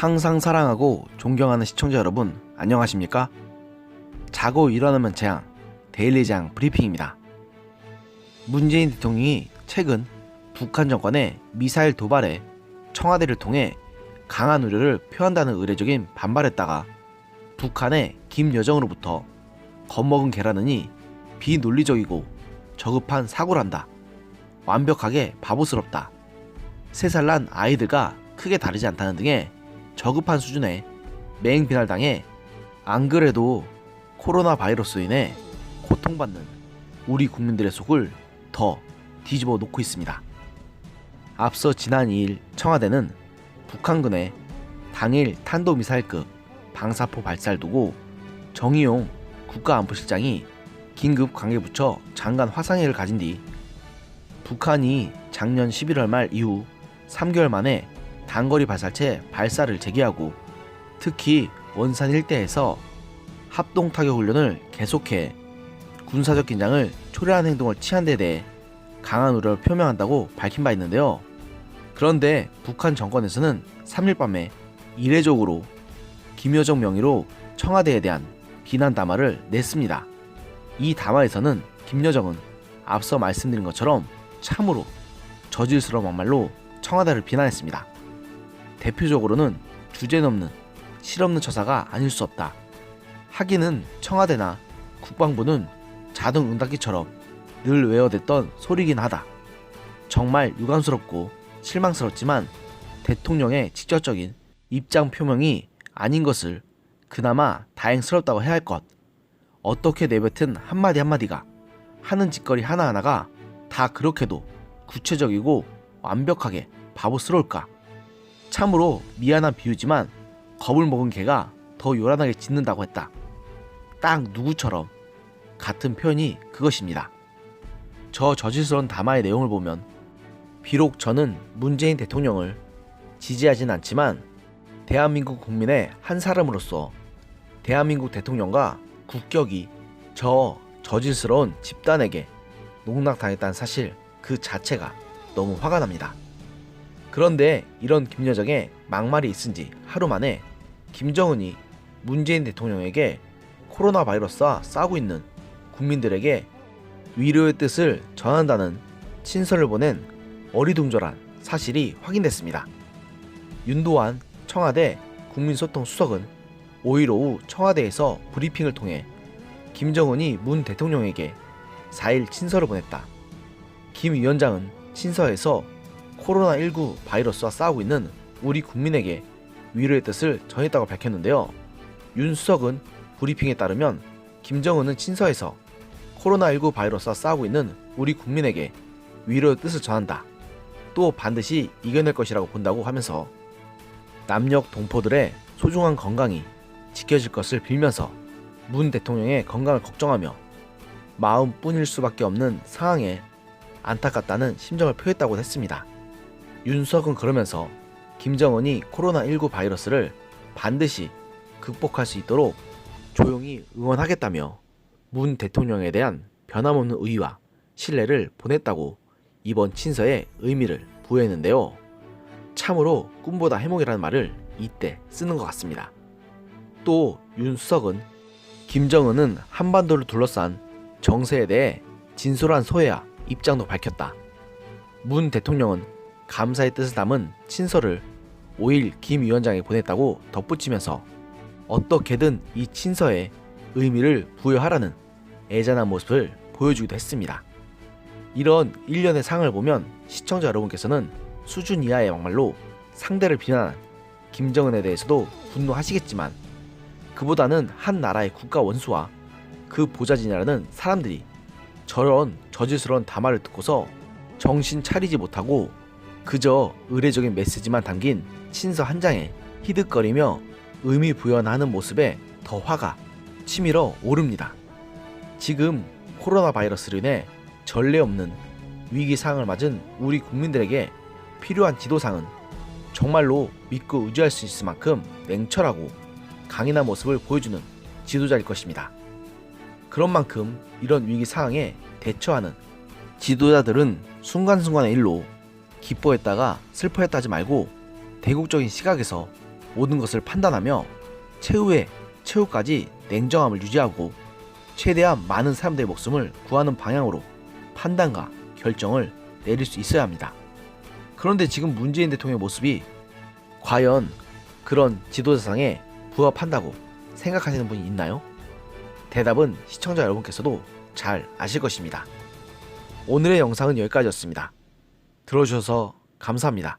항상 사랑하고 존경하는 시청자 여러분, 안녕하십니까? 자고 일어나면 재앙, 데일리 재앙 브리핑입니다. 문재인 대통령이 최근 북한 정권의 미사일 도발에 청와대를 통해 강한 우려를 표한다는 의례적인 반발했다가 북한의 김여정으로부터 겁먹은 개라느니 비논리적이고 저급한 사고란다. 완벽하게 바보스럽다. 세 살 난 아이들과 크게 다르지 않다는 등의 저급한 수준의 맹 비난당해 안 그래도 코로나 바이러스로 인해 고통받는 우리 국민들의 속을 더 뒤집어 놓고 있습니다. 앞서 지난 2일 청와대는 북한군의 당일 탄도미사일급 방사포 발사를 두고 정의용 국가안보실장이 긴급 관계부처 장관 화상회의를 가진 뒤 북한이 작년 11월 말 이후 3개월 만에 단거리 발사체 발사를 재개하고 특히 원산 일대에서 합동 타격 훈련을 계속해 군사적 긴장을 초래하는 행동을 취한 데 대해 강한 우려를 표명한다고 밝힌 바 있는데요. 그런데 북한 정권에서는 3일 밤에 이례적으로 김여정 명의로 청와대에 대한 비난 담화를 냈습니다. 이 담화에서는 김여정은 앞서 말씀드린 것처럼 참으로 저질스러운 막말로 청와대를 비난했습니다. 대표적으로는 주제 넘는 실없는 처사가 아닐 수 없다. 하기는 청와대나 국방부는 자동 응답기처럼 늘 외워댔던 소리긴 하다. 정말 유감스럽고 실망스럽지만 대통령의 직접적인 입장 표명이 아닌 것을 그나마 다행스럽다고 해야 할 것. 어떻게 내뱉은 한마디 한마디가 하는 짓거리 하나하나가 다 그렇게도 구체적이고 완벽하게 바보스러울까? 참으로 미안한 비유지만 겁을 먹은 개가 더 요란하게 짖는다고 했다. 딱 누구처럼 같은 표현이 그것입니다. 저 저질스러운 담화의 내용을 보면 비록 저는 문재인 대통령을 지지하진 않지만 대한민국 국민의 한 사람으로서 대한민국 대통령과 국격이 저 저질스러운 집단에게 농락당했다는 사실 그 자체가 너무 화가 납니다. 그런데 이런 김여정의 막말이 있은 지 하루 만에 김정은이 문재인 대통령에게 코로나 바이러스와 싸우고 있는 국민들에게 위로의 뜻을 전한다는 친서를 보낸 어리둥절한 사실이 확인됐습니다. 윤도환 청와대 국민소통 수석은 5일 오후 청와대에서 브리핑을 통해 김정은이 문 대통령에게 4일 친서를 보냈다. 김 위원장은 친서에서 코로나19 바이러스와 싸우고 있는 우리 국민에게 위로의 뜻을 전했다고 밝혔는데요. 윤 수석은 브리핑에 따르면 김정은은 친서에서 코로나19 바이러스와 싸우고 있는 우리 국민에게 위로의 뜻을 전한다. 또 반드시 이겨낼 것이라고 본다고 하면서 남녘 동포들의 소중한 건강이 지켜질 것을 빌면서 문 대통령의 건강을 걱정하며 마음뿐일 수밖에 없는 상황에 안타깝다는 심정을 표했다고 했습니다. 윤석은 그러면서 김정은이 코로나19 바이러스를 반드시 극복할 수 있도록 조용히 응원하겠다며 문 대통령에 대한 변함없는 의의와 신뢰를 보냈다고 이번 친서에 의미를 부여했는데요. 참으로 꿈보다 해몽이라는 말을 이때 쓰는 것 같습니다. 또 윤수석은 김정은은 한반도를 둘러싼 정세에 대해 진솔한 소회와 입장도 밝혔다. 문 대통령은 감사의 뜻을 담은 친서를 5일 김 위원장에 보냈다고 덧붙이면서 어떻게든 이 친서에 의미를 부여하라는 애잔한 모습을 보여주기도 했습니다. 이런 일련의 상을 보면 시청자 여러분께서는 수준 이하의 막말로 상대를 비난한 김정은에 대해서도 분노하시겠지만 그보다는 한 나라의 국가 원수와 그 보좌진이라는 사람들이 저런 저질스러운 담화를 듣고서 정신 차리지 못하고 그저 의례적인 메시지만 담긴 친서 한 장에 히득거리며 의미 부여하는 모습에 더 화가 치밀어 오릅니다. 지금 코로나 바이러스로 인해 전례 없는 위기 상황을 맞은 우리 국민들에게 필요한 지도상은 정말로 믿고 의지할 수 있을 만큼 냉철하고 강인한 모습을 보여주는 지도자일 것입니다. 그런 만큼 이런 위기 상황에 대처하는 지도자들은 순간순간의 일로 기뻐했다가 슬퍼했다 하지 말고 대국적인 시각에서 모든 것을 판단하며 최후의 최후까지 냉정함을 유지하고 최대한 많은 사람들의 목숨을 구하는 방향으로 판단과 결정을 내릴 수 있어야 합니다. 그런데 지금 문재인 대통령의 모습이 과연 그런 지도자상에 부합한다고 생각하시는 분이 있나요? 대답은 시청자 여러분께서도 잘 아실 것입니다. 오늘의 영상은 여기까지였습니다. 들어주셔서 감사합니다.